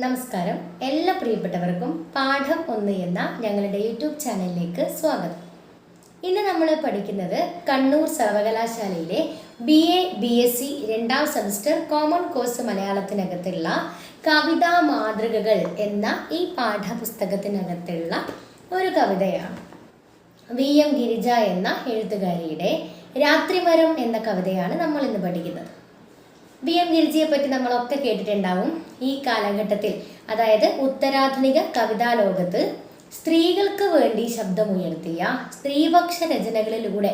നമസ്കാരം. എല്ലാ പ്രിയപ്പെട്ടവർക്കും പാഠം ഒന്ന് എന്ന ഞങ്ങളുടെ യൂട്യൂബ് ചാനലിലേക്ക് സ്വാഗതം. ഇന്ന് നമ്മൾ പഠിക്കുന്നത് കണ്ണൂർ സർവകലാശാലയിലെ B A B S C രണ്ടാം സെമസ്റ്റർ കോമൺ കോഴ്സ് മലയാളത്തിനകത്തുള്ള കവിതാ മാതൃകകൾ എന്ന ഈ പാഠപുസ്തകത്തിനകത്തുള്ള ഒരു കവിതയാണ്. വി എം ഗിരിജ എന്ന എഴുത്തുകാരിയുടെ രാത്രിമരം എന്ന കവിതയാണ് നമ്മൾ ഇന്ന് പഠിക്കുന്നത്. വി എം ഗിരിജിയെ പറ്റി നമ്മളൊക്കെ കേട്ടിട്ടുണ്ടാവും ഈ കാലഘട്ടത്തിൽ. അതായത് ഉത്തരാധുനിക കവിതാ ലോകത്ത് സ്ത്രീകൾക്ക് വേണ്ടി ശബ്ദമുയർത്തിയ സ്ത്രീപക്ഷ രചനകളിലൂടെ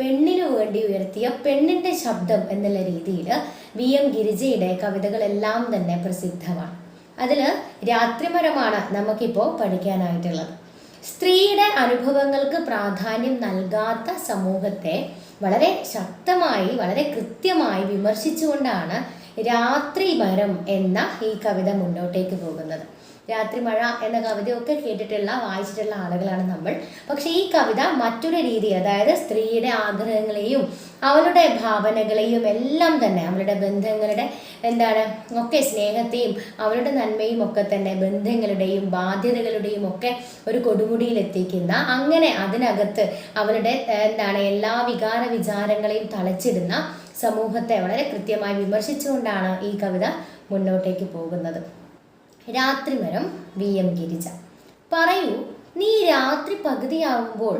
പെണ്ണിനു വേണ്ടി ഉയർത്തിയ പെണ്ണിന്റെ ശബ്ദം എന്നുള്ള രീതിയിൽ വി എം ഗിരിജയുടെ കവിതകളെല്ലാം തന്നെ പ്രസിദ്ധമാണ്. അതിൽ രാത്രിമരമാണ് നമുക്കിപ്പോൾ പഠിക്കാനായിട്ടുള്ളത്. സ്ത്രീയുടെ അനുഭവങ്ങൾക്ക് പ്രാധാന്യം നൽകാത്ത സമൂഹത്തെ വളരെ ശക്തമായി വളരെ കൃത്യമായി വിമർശിച്ചുകൊണ്ടാണ് രാത്രി വരം എന്ന ഈ കവിത മുന്നോട്ടേക്ക് പോകുന്നത്. രാത്രി മഴ എന്ന കവിതയൊക്കെ കേട്ടിട്ടുള്ള വായിച്ചിട്ടുള്ള ആളുകളാണ് നമ്മൾ. പക്ഷേ ഈ കവിത മറ്റൊരു രീതി അതായത് സ്ത്രീയുടെ ആഗ്രഹങ്ങളെയും അവളുടെ ഭാവനകളെയും എല്ലാം തന്നെ അവളുടെ ബന്ധങ്ങളുടെ എന്താണ് ഒക്കെ സ്നേഹത്തെയും അവളുടെ നന്മയും ഒക്കെ തന്നെ ബന്ധങ്ങളുടെയും ബാധ്യതകളുടെയും ഒക്കെ ഒരു കൊടുമുടിയിൽ എത്തിക്കുന്ന അങ്ങനെ അതിനകത്ത് അവളുടെ എന്താണ് എല്ലാ വികാര വിചാരങ്ങളെയും തളച്ചിടുന്ന സമൂഹത്തെ വളരെ കൃത്യമായി വിമർശിച്ചുകൊണ്ടാണ് ഈ കവിത മുന്നോട്ടേക്ക് പോകുന്നത്. രാത്രിമരം വി എം ഗിരിജ. പറയൂ നീ രാത്രി പകുതിയാവുമ്പോൾ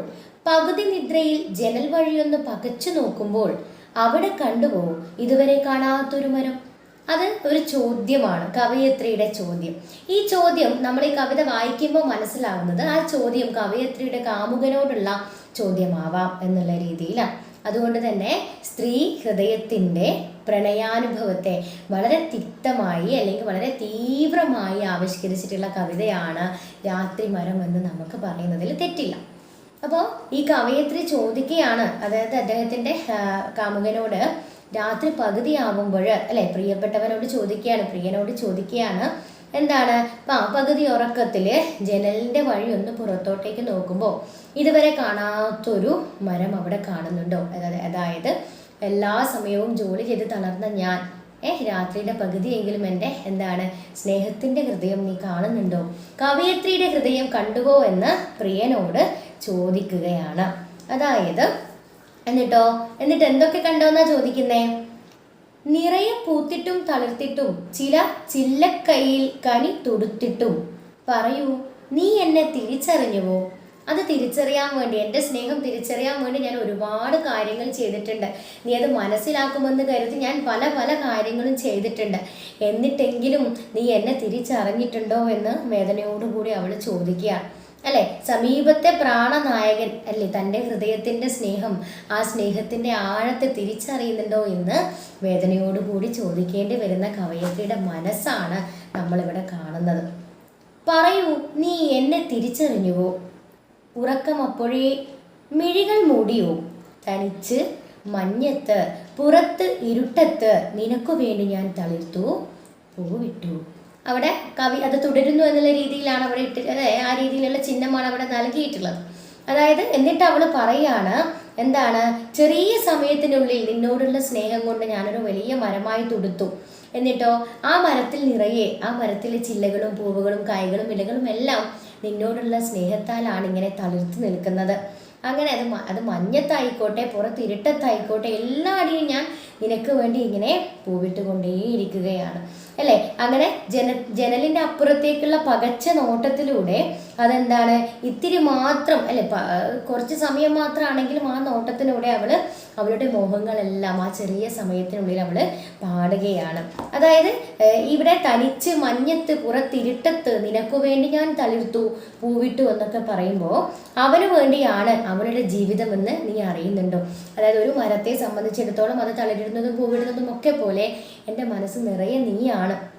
പകുതി നിദ്രയിൽ ജനൽ വഴിയൊന്ന് പകച്ചു നോക്കുമ്പോൾ അവിടെ കണ്ടുപോ ഇതുവരെ കാണാത്തൊരു മരം? അത് ഒരു ചോദ്യമാണ് കവയത്രിയുടെ ചോദ്യം. ഈ ചോദ്യം നമ്മൾ ഈ കവിത വായിക്കുമ്പോൾ മനസ്സിലാവുന്നത് ആ ചോദ്യം കവയത്രിയുടെ കാമുകനോടുള്ള ചോദ്യമാവാം എന്നുള്ള രീതിയിലാണ്. അതുകൊണ്ട് തന്നെ സ്ത്രീ ഹൃദയത്തിന്റെ പ്രണയാനുഭവത്തെ വളരെ തിക്തമായി അല്ലെങ്കിൽ വളരെ തീവ്രമായി ആവിഷ്കരിച്ചിട്ടുള്ള കവിതയാണ് രാത്രി മരം എന്ന് നമുക്ക് പറയുന്നതിൽ തെറ്റില്ല. അപ്പോൾ ഈ കവയത്രി ചോദിക്കുകയാണ് അതായത് അദ്ദേഹത്തിന്റെ കാമുകനോട് രാത്രി പകുതിയാവുമ്പോൾ അല്ലെ പ്രിയപ്പെട്ടവനോട് ചോദിക്കുകയാണ് പ്രിയനോട് ചോദിക്കുകയാണ് എന്താണ്? പകുതി ഉറക്കത്തിൽ ജനലിന്റെ വഴി ഒന്ന് പുറത്തോട്ടേക്ക് നോക്കുമ്പോൾ ഇതുവരെ കാണാത്തൊരു മരം അവിടെ കാണുന്നുണ്ടോ? അതായത് അതായത് എല്ലാ സമയവും ജോലി ചെയ്ത് തളർന്ന ഞാൻ ഏഹ് രാത്രിയുടെ പകുതിയെങ്കിലും എന്റെ എന്താണ് സ്നേഹത്തിന്റെ ഹൃദയം നീ കാണുന്നുണ്ടോ? കവയത്രിയുടെ ഹൃദയം കണ്ടുവോ എന്ന് പ്രിയനോട് ചോദിക്കുകയാണ്. അതായത് എന്നിട്ടോ? എന്നിട്ട് എന്തൊക്കെ കണ്ടോ കണ്ടോന്നാ ചോദിക്കുന്നേ? നിറയെ പൂത്തിട്ടും തളിർത്തിട്ടും ചില ചില്ലക്കൈയിൽ കനി തൊടുത്തിട്ടും. പറയൂ നീ എന്നെ തിരിച്ചറിഞ്ഞുവോ? അത് തിരിച്ചറിയാൻ വേണ്ടി എന്റെ സ്നേഹം തിരിച്ചറിയാൻ വേണ്ടി ഞാൻ ഒരുപാട് കാര്യങ്ങൾ ചെയ്തിട്ടുണ്ട്. നീ അത് മനസ്സിലാക്കുമെന്ന് കരുതി ഞാൻ പല പല കാര്യങ്ങളും ചെയ്തിട്ടുണ്ട്. എന്നിട്ടെങ്കിലും നീ എന്നെ തിരിച്ചറിഞ്ഞിട്ടുണ്ടോ എന്ന് വേദനയോടുകൂടി അവൾ ചോദിക്കുകയാണ്. അല്ലെ? സമീപത്തെ പ്രാണനായകൻ അല്ലെ? തന്റെ ഹൃദയത്തിന്റെ സ്നേഹം ആ സ്നേഹത്തിന്റെ ആഴത്തെ തിരിച്ചറിയുന്നുണ്ടോ എന്ന് വേദനയോടുകൂടി ചോദിക്കേണ്ടി വരുന്ന കവയത്രിയുടെ മനസ്സാണ് നമ്മളിവിടെ കാണുന്നത്. പറയൂ നീ എന്നെ തിരിച്ചറിഞ്ഞുവോ? ഉറക്കം അപ്പോഴേ മിഴികൾ മൂടിയോ? തനിച്ച് മഞ്ഞത്ത് പുറത്ത് ഇരുട്ടത്ത് നിനക്കു വേണ്ടി ഞാൻ തളിർത്തു പൂവിട്ടു. അവിടെ കവി അത് തുടരുന്നു എന്നുള്ള രീതിയിലാണ് അവിടെ ഇട്ട് ആ രീതിയിലുള്ള ചിഹ്നമാണ് അവിടെ നൽകിയിട്ടുള്ളത്. അതായത് എന്നിട്ട് അവൾ പറയാണ് എന്താണ് ചെറിയ സമയത്തിനുള്ളിൽ നിന്നോടുള്ള സ്നേഹം കൊണ്ട് ഞാനൊരു വലിയ മരമായി തുടുത്തു. എന്നിട്ടോ ആ മരത്തിൽ നിറയെ ആ മരത്തിലെ ചില്ലകളും പൂവുകളും കായകളും ഇലകളും എല്ലാം നിന്നോടുള്ള സ്നേഹത്താലാണ് ഇങ്ങനെ തളിർത്ത് നിൽക്കുന്നത്. അങ്ങനെ അത് അത് മഞ്ഞത്തായിക്കോട്ടെ പുറത്ത് ഇരുട്ടത്തായിക്കോട്ടെ എല്ലാടിയും ഞാൻ നിനക്ക് വേണ്ടി ഇങ്ങനെ പൂവിട്ടുകൊണ്ടേയിരിക്കുകയാണ്. അല്ലേ? അങ്ങനെ ജന ജനലിന്റെ അപ്പുറത്തേക്കുള്ള പകച്ച നോട്ടത്തിലൂടെ അതെന്താണ്? ഇത്തിരി മാത്രം അല്ലെ? കുറച്ച് സമയം മാത്രമാണെങ്കിലും ആ നോട്ടത്തിലൂടെ അവൾ അവളുടെ മോഹങ്ങളെല്ലാം ആ ചെറിയ സമയത്തിനുള്ളിൽ അവൾ പാടുകയാണ്. അതായത് ഇവിടെ തനിച്ച് മഞ്ഞത്ത് പുറത്തിരുട്ടത്ത് നിനക്കു വേണ്ടി ഞാൻ തളിർത്തു പൂവിട്ടു എന്നൊക്കെ പറയുമ്പോൾ അവന് വേണ്ടിയാണ് അവളുടെ ജീവിതമെന്ന് നീ അറിയുന്നുണ്ടോ? അതായത് ഒരു മരത്തെ സംബന്ധിച്ചിടത്തോളം അത് തളിരിടുന്നതും പൂവിടുന്നതും ഒക്കെ പോലെ എന്റെ മനസ്സ് നിറയെ നീയാണ്.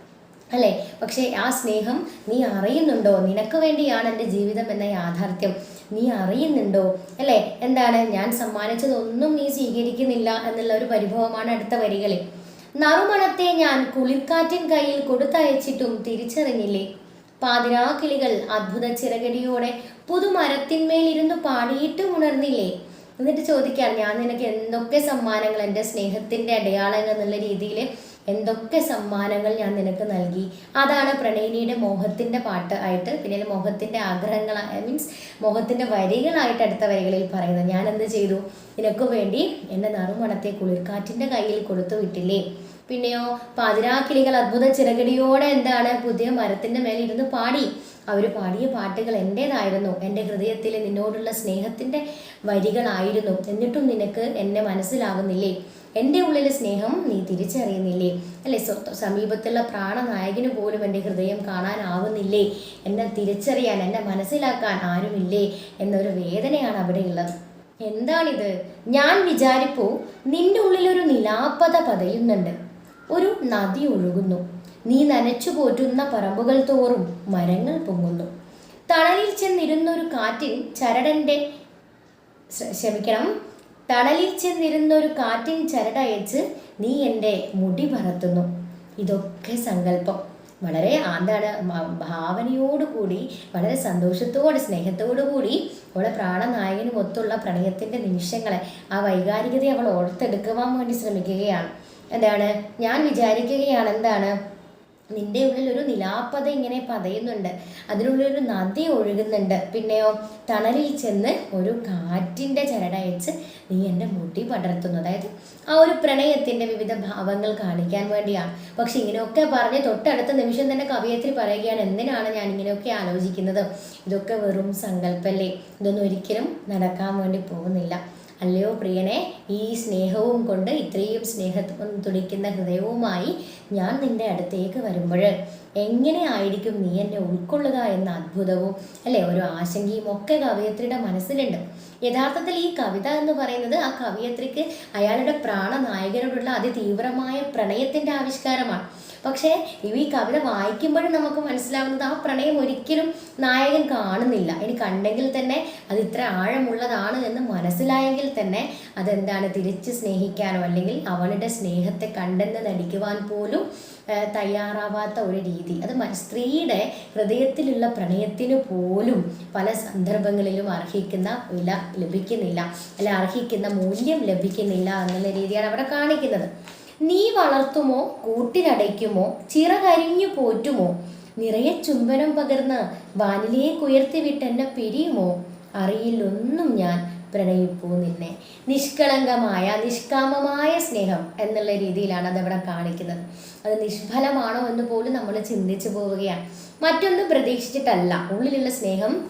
അല്ലേ? പക്ഷേ ആ സ്നേഹം നീ അറിയുന്നുണ്ടോ? നിനക്ക് വേണ്ടിയാണ് എന്റെ ജീവിതം എന്ന യാഥാർത്ഥ്യം. നീ അറിയുന്നുണ്ടോ? അല്ലേ? എന്താണ്? ഞാൻ സമ്മാനിച്ചതൊന്നും നീ സ്വീകരിക്കുന്നില്ല എന്നുള്ള ഒരു പരിഭവമാണ് അടുത്ത വരികളിൽ. നറുമണത്തെ ഞാൻ കുളിർക്കാറ്റിൻ കയ്യിൽ കൊടുത്തയച്ചിട്ടും തിരിച്ചറിഞ്ഞില്ലേ? പാതിരാക്കിളികൾ അത്ഭുത ചിറകടിയോടെ പുതുമരത്തിന്മേലിരുന്ന് പാടിയിട്ടും ഉണർന്നില്ലേ? എന്നിട്ട് ചോദിക്കാം ഞാൻ നിനക്ക് എന്തൊക്കെ സമ്മാനങ്ങൾ എന്റെ സ്നേഹത്തിന്റെ അടയാളങ്ങൾ എന്നുള്ള രീതിയിൽ എന്തൊക്കെ സമ്മാനങ്ങൾ ഞാൻ നിനക്ക് നൽകി? അതാണ് പ്രണയിനിയുടെ മോഹത്തിന്റെ പാട്ട് ആയിട്ട് പിന്നെ മോഹത്തിന്റെ ആഗ്രഹങ്ങൾ മീൻസ് മോഹത്തിന്റെ വരികളായിട്ട് അടുത്ത വരികളിൽ പറയുന്നത്. ഞാൻ എന്ത് ചെയ്തു? നിനക്ക് വേണ്ടി എന്റെ നറുമണത്തെ കുളിർക്കാറ്റിന്റെ കയ്യിൽ കൊടുത്തു വിട്ടില്ലേ? പിന്നെയോ പാതിരാക്കിളികൾ അത്ഭുത ചിറകടിയോടെ എന്താണ്? പുതിയ മരത്തിന്റെ മേലെ ഇരുന്ന് പാടി. അവർ പാടിയ പാട്ടുകൾ എന്റേതായിരുന്നു എന്റെ ഹൃദയത്തിൽ നിന്നോടുള്ള സ്നേഹത്തിന്റെ വരികളായിരുന്നു. എന്നിട്ടും നിനക്ക് എന്നെ മനസ്സിലാവുന്നില്ലേ? എന്റെ ഉള്ളിലെ സ്നേഹം നീ തിരിച്ചറിയുന്നില്ലേ? അല്ലെ സമീപത്തുള്ള പ്രാണനായകന് പോലും എന്റെ ഹൃദയം കാണാനാവുന്നില്ലേ? എന്നെ തിരിച്ചറിയാൻ എന്നെ മനസ്സിലാക്കാൻ ആരുമില്ലേ? എന്നൊരു വേദനയാണ് അവിടെയുള്ളത്. എന്താണിത്? ഞാൻ വിചാരിപ്പോ നിന്റെ ഉള്ളിലൊരു നിലാപത പതയുന്നുണ്ട്. ഒരു നദി ഒഴുകുന്നു. നീ നനച്ചു പോറ്റുന്ന പറമ്പുകൾ തോറും മരങ്ങൾ പൊങ്ങുന്നു. തണലിൽ ചെന്നിരുന്നൊരു കാറ്റിൽ ചരടന്റെ ക്ഷമിക്കണം. തണലിൽ ചെന്നിരുന്നൊരു കാറ്റിൻ ചരടയച്ച് നീ എന്റെ മുടി പറത്തുന്നു. ഇതൊക്കെ സങ്കല്പം. വളരെ എന്താണ് ഭാവനയോടുകൂടി വളരെ സന്തോഷത്തോടെ സ്നേഹത്തോടു കൂടി അവളെ പ്രാണനായകനും ഒത്തുള്ള പ്രണയത്തിന്റെ നിമിഷങ്ങളെ ആ വൈകാരികതയെ അവൾ ഓർത്തെടുക്കുവാൻ വേണ്ടി ശ്രമിക്കുകയാണ്. എന്താണ്? ഞാൻ വിചാരിക്കുകയാണ് എന്താണ്? നിന്റെ ഉള്ളിൽ ഒരു നിലാപ്പത ഇങ്ങനെ പതയുന്നുണ്ട്. അതിനുള്ളിൽ ഒരു നദി ഒഴുകുന്നുണ്ട്. പിന്നെയോ തണലിൽ ചെന്ന് ഒരു കാറ്റിന്റെ ചരടയച്ച് നീ എന്റെ മുടി പടർത്തുന്നു. അതായത് ആ ഒരു പ്രണയത്തിന്റെ വിവിധ ഭാവങ്ങൾ കാണിക്കാൻ വേണ്ടിയാണ് പക്ഷെ ഇങ്ങനെയൊക്കെ പറഞ്ഞ് തൊട്ടടുത്ത നിമിഷം തന്നെ കവിയത്തിൽ പറയുകയാണ് എന്തിനാണ് ഞാൻ ഇങ്ങനെയൊക്കെ ആലോചിക്കുന്നത്? ഇതൊക്കെ വെറും സങ്കല്പല്ലേ? ഇതൊന്നും ഒരിക്കലും നടക്കാൻ വേണ്ടി പോകുന്നില്ല. അല്ലയോ പ്രിയനെ? ഈ സ്നേഹവും കൊണ്ട് ഇത്രയും സ്നേഹം തുടിക്കുന്ന ഹൃദയവുമായി ഞാൻ നിന്റെ അടുത്തേക്ക് വരുമ്പോൾ എങ്ങനെ ആയിരിക്കും നീ എന്നെ ഉൾക്കൊള്ളുക എന്ന അത്ഭുതവും അല്ലെ? ഒരു ആശങ്കയും ഒക്കെ കവയത്രിയുടെ മനസ്സിലുണ്ട്. യഥാർത്ഥത്തിൽ ഈ കവിത എന്ന് പറയുന്നത് ആ കവയത്രിക്ക് അയാളുടെ പ്രാണനായകനോടുള്ള അതിതീവ്രമായ പ്രണയത്തിന്റെ ആവിഷ്കാരമാണ്. പക്ഷേ ഈ കവിത വായിക്കുമ്പോഴും നമുക്ക് മനസ്സിലാവുന്നത് ആ പ്രണയം ഒരിക്കലും നായകൻ കാണുന്നില്ല. ഇനി കണ്ടെങ്കിൽ തന്നെ അത് ഇത്ര ആഴമുള്ളതാണ് എന്ന് മനസ്സിലായെങ്കിൽ തന്നെ അതെന്താണ് തിരിച്ച് സ്നേഹിക്കാനോ അല്ലെങ്കിൽ അവളുടെ സ്നേഹത്തെ കണ്ടെന്ന് നടിക്കുവാൻ പോലും തയ്യാറാവാത്ത ഒരു രീതി. അത് സ്ത്രീയുടെ ഹൃദയത്തിലുള്ള പ്രണയത്തിന് പോലും പല സന്ദർഭങ്ങളിലും അർഹിക്കുന്ന വില ലഭിക്കുന്നില്ല. അല്ല അർഹിക്കുന്ന മൂല്യം ലഭിക്കുന്നില്ല എന്നുള്ള രീതിയാണ് അവിടെ കാണിക്കുന്നത്. നീ വളർത്തുമോ കൂട്ടിലടയ്ക്കുമോ ചിറകരിഞ്ഞു പോറ്റുമോ? നിറയെ ചുംബനം പകർന്ന് വാനിലേക്ക് ഉയർത്തി വിട്ടെന്നെ പിരിയുമോ? അറിയില്ലൊന്നും ഞാൻ പ്രണയിപ്പൂ നിന്നെ. നിഷ്കളങ്കമായ നിഷ്കാമമായ സ്നേഹം എന്നുള്ള രീതിയിലാണ് അതവിടെ കാണിക്കുന്നത്. അത് നിഷ്ഫലമാണോ എന്ന് പോലും നമ്മൾ ചിന്തിച്ചു പോവുകയാണ്. മറ്റൊന്നും പ്രതീക്ഷിച്ചിട്ടല്ല. ഉള്ളിലുള്ള സ്നേഹം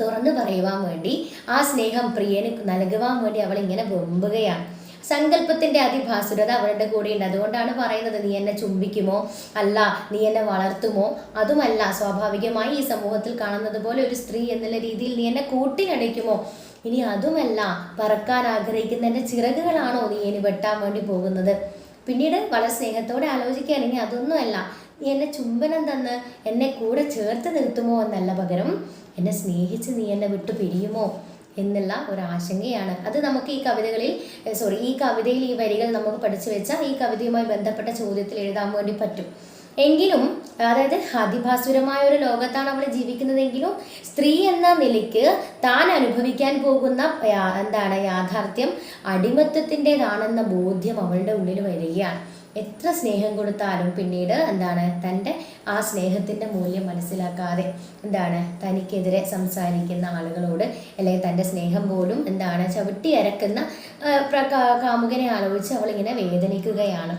തുറന്നു പറയുവാൻ വേണ്ടി ആ സ്നേഹം പ്രിയന് നൽകുവാൻ വേണ്ടി അവൾ ഇങ്ങനെ വെമ്പുകയാണ് സങ്കല്പത്തിന്റെ അതിഭാസുരത കൂടെ കൂടെയുണ്ട്. അതുകൊണ്ടാണ് പറയുന്നത് നീ എന്നെ ചുംബിക്കുമോ? അല്ല നീ എന്നെ വളർത്തുമോ? അതുമല്ല സ്വാഭാവികമായി ഈ സമൂഹത്തിൽ കാണുന്നത് പോലെ ഒരു സ്ത്രീ എന്നുള്ള രീതിയിൽ നീ എന്നെ കൂട്ടിനടയ്ക്കുമോ? ഇനി അതുമല്ല പറക്കാൻ ആഗ്രഹിക്കുന്ന എന്റെ ചിറകുകളാണോ നീ ഇനി വെട്ടാൻ വേണ്ടി പോകുന്നത്? പിന്നീട് വളരെ സ്നേഹത്തോടെ ആലോചിക്കുകയാണെങ്കിൽ അതൊന്നുമല്ല നീ എന്നെ ചുംബനം തന്ന് എന്നെ കൂടെ ചേർത്ത് നിർത്തുമോ എന്നല്ല പകരം എന്നെ സ്നേഹിച്ച് നീ എന്നെ വിട്ടു പിരിയുമോ എന്നുള്ള ഒരു ആശങ്കയാണ്. അത് നമുക്ക് ഈ കവിതകളിൽ സോറി ഈ കവിതയിൽ ഈ വരികൾ നമുക്ക് പഠിച്ചു വെച്ചാൽ ഈ കവിതയുമായി ബന്ധപ്പെട്ട ചോദ്യത്തിൽ എഴുതാൻ വേണ്ടി പറ്റും. എങ്കിലും അതായത് അതിഭാസുരമായ ഒരു ലോകത്താണ് അവൾ ജീവിക്കുന്നതെങ്കിലും സ്ത്രീ എന്ന നിലയ്ക്ക് താൻ അനുഭവിക്കാൻ പോകുന്ന എന്താണ് യാഥാർത്ഥ്യം അടിമത്വത്തിന്റെതാണെന്ന ബോധ്യം അവളുടെ ഉള്ളിൽ വരികയാണ്. എത്ര സ്നേഹം കൊടുത്താലും പിന്നീട് എന്താണ് തന്റെ ആ സ്നേഹത്തിന്റെ മൂല്യം മനസ്സിലാക്കാതെ എന്താണ് തനിക്കെതിരെ സംസാരിക്കുന്ന ആളുകളോട് അല്ലെങ്കിൽ തന്റെ സ്നേഹം പോലും എന്താണ് ചവിട്ടി അരക്കുന്ന കാമുകനെ ആലോചിച്ച് അവളിങ്ങനെ വേദനിക്കുകയാണ്.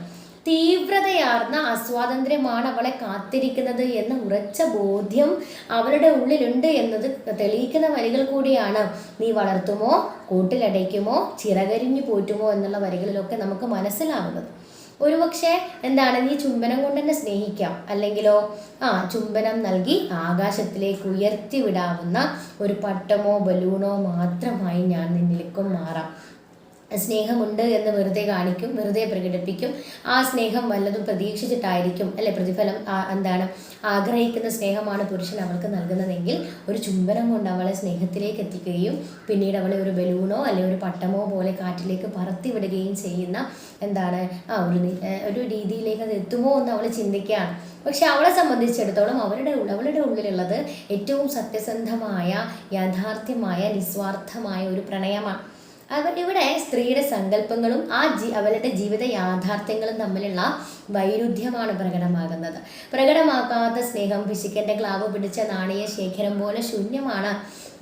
തീവ്രതയാർന്ന അസ്വാതന്ത്ര്യമാണ് അവളെ കാത്തിരിക്കുന്നത് എന്ന ഉറച്ച ബോധ്യം അവരുടെ ഉള്ളിലുണ്ട് എന്നത് തെളിയിക്കുന്ന വരികൾ കൂടിയാണ്. നീ വളർത്തുമോ? കൂട്ടിലടയ്ക്കുമോ? ചിറകരിഞ്ഞു പോറ്റുമോ? എന്നുള്ള വരികളിലൊക്കെ നമുക്ക് മനസ്സിലാവുന്നത്. ഒരുപക്ഷെ എന്താണ് നീ ചുംബനം കൊണ്ട് തന്നെ സ്നേഹിക്കാം. അല്ലെങ്കിലോ ആ ചുംബനം നൽകി ആകാശത്തിലേക്ക് ഉയർത്തി വിടാവുന്ന ഒരു പട്ടമോ ബലൂണോ മാത്രമായി ഞാൻ നിന്നിലേക്കും മാറാം. സ്നേഹമുണ്ട് എന്ന് വെറുതെ കാണിക്കും വെറുതെ പ്രകടിപ്പിക്കും. ആ സ്നേഹം വല്ലതും പ്രതീക്ഷിച്ചിട്ടായിരിക്കും അല്ലെ? പ്രതിഫലം എന്താണ്? ആഗ്രഹിക്കുന്ന സ്നേഹമാണ് പുരുഷൻ അവൾക്ക് നൽകുന്നതെങ്കിൽ ഒരു ചുംബനം കൊണ്ട് അവളെ സ്നേഹത്തിലേക്ക് എത്തിക്കുകയും പിന്നീട് അവളെ ഒരു ബലൂണോ അല്ലെ ഒരു പട്ടമോ പോലെ കാറ്റിലേക്ക് പറത്തിവിടുകയും ചെയ്യുന്ന എന്താണ് ആ ഒരു ഒരു രീതിയിലേക്ക് അത് എത്തുമോ എന്ന് അവൾ ചിന്തിക്കുകയാണ്. പക്ഷെ അവളെ സംബന്ധിച്ചിടത്തോളം അവരുടെ അവളുടെ ഉള്ളിലുള്ളത് ഏറ്റവും സത്യസന്ധമായ യാഥാർത്ഥ്യമായ നിസ്വാർത്ഥമായ ഒരു പ്രണയമാണ്. അവർ ഇവിടെ സ്ത്രീയുടെ സങ്കല്പങ്ങളും ആ ജി അവരുടെ ജീവിത യാഥാർത്ഥ്യങ്ങളും തമ്മിലുള്ള വൈരുദ്ധ്യമാണ് പ്രകടമാകുന്നത്. പ്രകടമാക്കാത്ത സ്നേഹം പിശുക്കന്റെ ക്ലാവ് പിടിച്ച നാണയ ശേഖരം പോലെ ശൂന്യമാണ്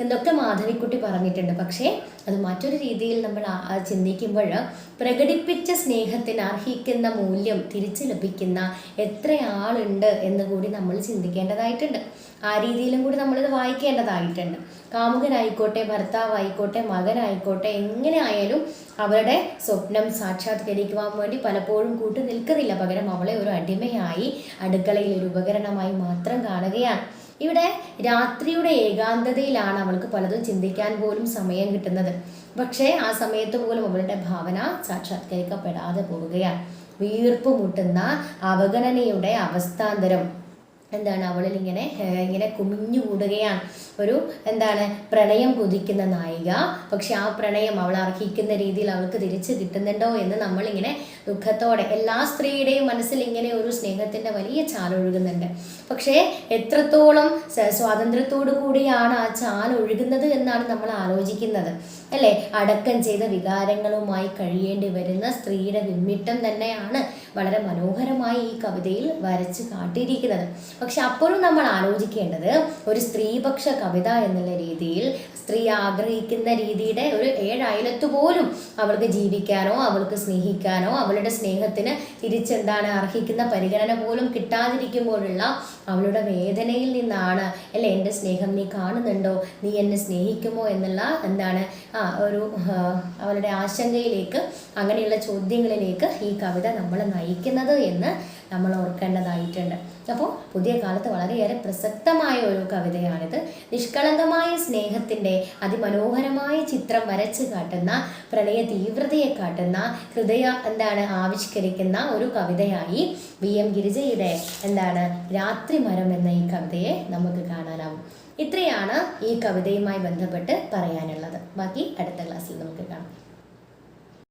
എന്നൊക്കെ മാധവിക്കുട്ടി പറഞ്ഞിട്ടുണ്ട്. പക്ഷേ അത് മറ്റൊരു രീതിയിൽ നമ്മൾ ചിന്തിക്കുമ്പോൾ പ്രകടിപ്പിച്ച സ്നേഹത്തിന് അർഹിക്കുന്ന മൂല്യം തിരിച്ചു ലഭിക്കുന്ന എത്ര ആളുണ്ട് എന്ന് കൂടി നമ്മൾ ചിന്തിക്കേണ്ടതായിട്ടുണ്ട്. ആ രീതിയിലും കൂടി നമ്മളിത് വായിക്കേണ്ടതായിട്ടുണ്ട്. കാമുകനായിക്കോട്ടെ ഭർത്താവായിക്കോട്ടെ മകനായിക്കോട്ടെ എങ്ങനെ ആയാലും അവരുടെ സ്വപ്നം സാക്ഷാത്കരിക്കുവാൻ വേണ്ടി പലപ്പോഴും കൂട്ടു നിൽക്കുന്നില്ല പകരം അവളെ ഒരു അടിമയായി അടുക്കളയിൽ ഒരു ഉപകരണമായി മാത്രം കാണുകയാണ്. ഇവിടെ രാത്രിയുടെ ഏകാന്തതയിലാണ് അവൾക്ക് പലതും ചിന്തിക്കാൻ പോലും സമയം കിട്ടുന്നത്. പക്ഷേ ആ സമയത്ത് പോലും അവളുടെ ഭാവന സാക്ഷാത്കരിക്കപ്പെടാതെ പോവുകയാണ്. വീർപ്പ് മുട്ടുന്ന അവഗണനയുടെ അവസ്ഥാന്തരം. എന്താണ് അവളിൽ ഇങ്ങനെ ഇങ്ങനെ കുമിഞ്ഞുകൂടുകയാണ് ഒരു എന്താണ് പ്രണയം കുതിക്കുന്ന നായിക. പക്ഷെ ആ പ്രണയം അവൾ അർഹിക്കുന്ന രീതിയിൽ അവൾക്ക് തിരിച്ചു കിട്ടുന്നുണ്ടോ എന്ന് നമ്മളിങ്ങനെ ദുഃഖത്തോടെ എല്ലാ സ്ത്രീയുടെയും മനസ്സിൽ ഇങ്ങനെ ഒരു സ്നേഹത്തിന്റെ വലിയ ചാലൊഴുകുന്നുണ്ട് പക്ഷേ എത്രത്തോളം സ്വാതന്ത്ര്യത്തോടു കൂടിയാണ് ആ ചാൽ ഒഴുകുന്നത് എന്നാണ് നമ്മൾ ആലോചിക്കുന്നത്. അല്ലേ? അടക്കം ചെയ്ത വികാരങ്ങളുമായി കഴിയേണ്ടി വരുന്ന സ്ത്രീയുടെ വിമ്മിട്ടം തന്നെയാണ് വളരെ മനോഹരമായി ഈ കവിതയിൽ വരച്ച് കാട്ടിയിരിക്കുന്നത്. പക്ഷെ അപ്പോഴും നമ്മൾ ആലോചിക്കേണ്ടത് ഒരു സ്ത്രീപക്ഷ കവിത എന്നുള്ള രീതിയിൽ സ്ത്രീ ആഗ്രഹിക്കുന്ന രീതിയുടെ ഒരു ഏഴയലത്ത് പോലും അവൾക്ക് ജീവിക്കാനോ അവൾക്ക് സ്നേഹിക്കാനോ അവളുടെ സ്നേഹത്തിന് തിരിച്ചെന്താണ് അർഹിക്കുന്ന പരിഗണന പോലും കിട്ടാതിരിക്കുമ്പോഴുള്ള അവളുടെ വേദനയിൽ നിന്നാണ് അല്ലെ എന്റെ സ്നേഹം നീ കാണുന്നുണ്ടോ? നീ എന്നെ സ്നേഹിക്കുമോ? എന്നുള്ള എന്താണ് ആ ഒരു അവളുടെ ആശങ്കയിലേക്ക് അങ്ങനെയുള്ള ചോദ്യങ്ങളിലേക്ക് ഈ കവിത നമ്മൾ നയിക്കുന്നത് എന്ന് നമ്മൾ ഓർക്കേണ്ടതായിട്ടുണ്ട്. അപ്പോൾ പുതിയ കാലത്ത് വളരെയേറെ പ്രസക്തമായ ഒരു കവിതയാണിത്. നിഷ്കളങ്കമായ സ്നേഹത്തിന്റെ അതിമനോഹരമായ ചിത്രം വരച്ച് കാട്ടുന്ന പ്രണയ തീവ്രതയെ കാട്ടുന്ന ഹൃദയ എന്താണ് ആവിഷ്കരിക്കുന്ന ഒരു കവിതയായി വി എം ഗിരിജയുടെ എന്താണ് രാത്രിമരം എന്ന ഈ കവിതയെ നമുക്ക് കാണാനാവും. ഇത്രയാണ് ഈ കവിതയുമായി ബന്ധപ്പെട്ട് പറയാനുള്ളത്. ബാക്കി അടുത്ത ക്ലാസ്സിൽ നമുക്ക് കാണാം.